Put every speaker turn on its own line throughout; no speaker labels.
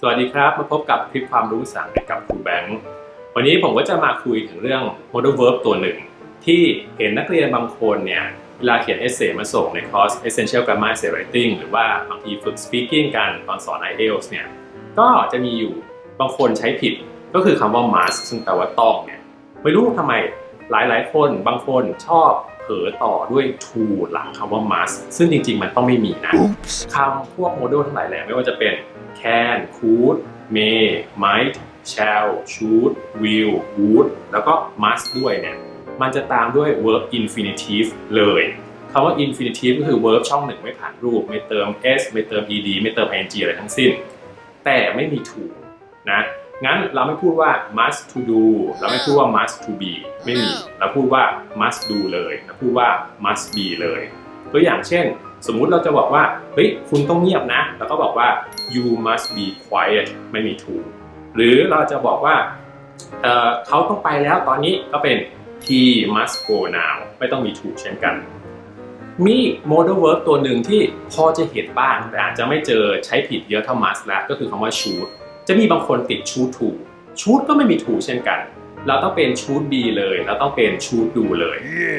สวัสดีครับ มาพบกับคลิปความรู้ภาษาอังกฤษกับครูแบงค์วันนี้ผมก็จะมาคุยถึงเรื่อง modal verb ตัวหนึ่ง ที่เห็นนักเรียนบางคนเนี่ย เวลาเขียนเอเซมาส่งในคอร์ส Essential Grammar Essay Writing หรือว่าบางทีฝึก speaking กันตอนสอน IELTS เนี่ย ก็จะมีอยู่บางคนใช้ผิดก็คือคำว่า must ซึ่งแปลว่าต้องเนี่ย ไม่รู้ทำไมหลายๆ คนบางคนชอบ เผลอต่อด้วย to หลังคำว่า must ซึ่งจริง ๆ มันต้องไม่มีนะคำพวกโมดูลทั้งหลายแหล่ไม่ว่าจะเป็น can could may might shall should will would แล้วก็ must ด้วยเนี่ยมันจะตามด้วย verb infinitive เลยคำว่า infinitive ก็คือ verb ช่องหนึ่งไม่ผ่านรูป ไม่เติม s ไม่เติม ed ไม่เติม ing อะไรทั้งสิ้น แต่ไม่มี to นะ งั้นเราไม่พูดว่า must to do เราไม่พูดว่า must to be ไม่มี เราพูดว่า must do เลยเราพูดว่า must be เลย ตัวอย่างเช่น สมมุติเราจะบอกว่า เฮ้ย คุณต้องเงียบนะแล้วก็บอกว่า you must be quiet ไม่มี to หรือเราจะบอกว่าเอ่อเขาต้องไปแล้วตอนนี้ก็เป็น he must go now ไม่ต้องมี to เช่นกัน มี modal verb ตัวหนึ่งที่พอจะเห็นบ้างแต่อาจจะไม่เจอใช้ผิดเยอะเท่า must แล้วก็คือคำว่า should จะมีบางคนติด should to should ก็ไม่มี to เช่นกัน เราต้องเป็น should be เลยเราต้องเป็น should do เลย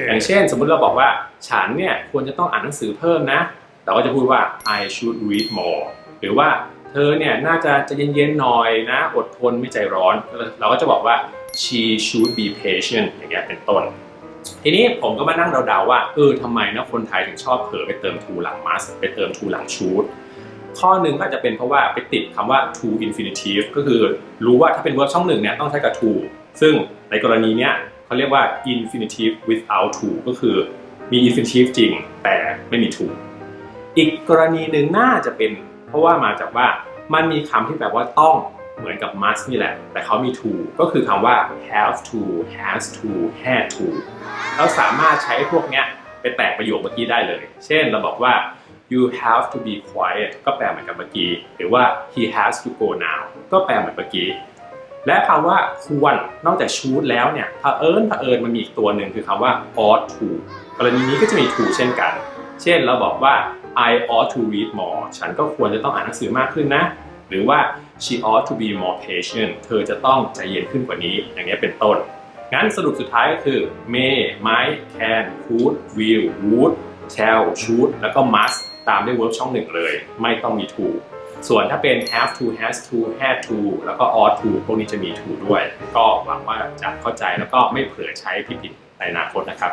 อย่างเช่น สมมุติเราบอกว่าฉันเนี่ยควรจะต้องอ่านหนังสือเพิ่มนะเราก็จะพูดว่า I should read more หรือว่าเธอเนี่ยน่าจะใจะเย็นๆหน่อยนะ อดทนไม่ใจร้อน เราก็จะบอกว่า she should be patient อย่างเงี้ยเป็นต้น ทีนี้ผมก็มานั่งเดาๆว่าเออทำไมนะคนไทยถึงชอบเผลอไปเติม to หลัง must ไปเติม to หลัง should ข้อหนึ่งอาจจะเป็นเพราะว่าไปติดคำว่า to infinitive ก็คือรู้ว่าถ้าเป็น verb ช่องหนึ่งเนี่ยต้องใช้กับ to ซึ่งในกรณีเนี้ยเขาเรียกว่า infinitive without to ก็คือมี infinitive จริง แต่ไม่มี to อีกกรณีหนึ่งน่าจะเป็น เพราะว่ามาจากว่ามันมีคำที่แปลว่าต้องเหมือนกับ must นี่แหละ แต่เขามี to ก็คือคำว่า have to has to had to เราสามารถใช้พวกเนี้ยไปแตกประโยคเมื่อกี้ได้เลย เช่นเราบอกว่า you have to be quiet ก็แปลเหมือนกับเมื่อกี้ หรือว่า he has to go now ก็แปลเหมือนเมื่อกี้ และคำว่าควร นอกจาก should แล้วเนี่ยเผอิญเผอิญมันมีอีกตัวหนึ่งคือคำว่า ought to กรณีนี้ก็จะมี to เช่นกัน เช่นเราบอกว่า I ought to read more ฉันก็ควรจะต้องอ่านหนังสือมากขึ้นนะ หรือว่า she ought to be more patient เธอจะต้องใจเย็นขึ้นกว่านี้ อย่างนี้ยเป็นต้น งั้นสรุปสุดท้ายก็คือ may might can could will would shall should แล้วก็ must ตามด้วย verb ช่องหนึ่งเลย ไม่ต้องมี to ส่วนถ้าเป็น have to has to had to แล้วก็ ought to พวกนี้จะมี to ด้วย ก็หวังว่าจะเข้าใจแล้วก็ไม่เผลอใช้ผิดๆในอนาคตนะครับ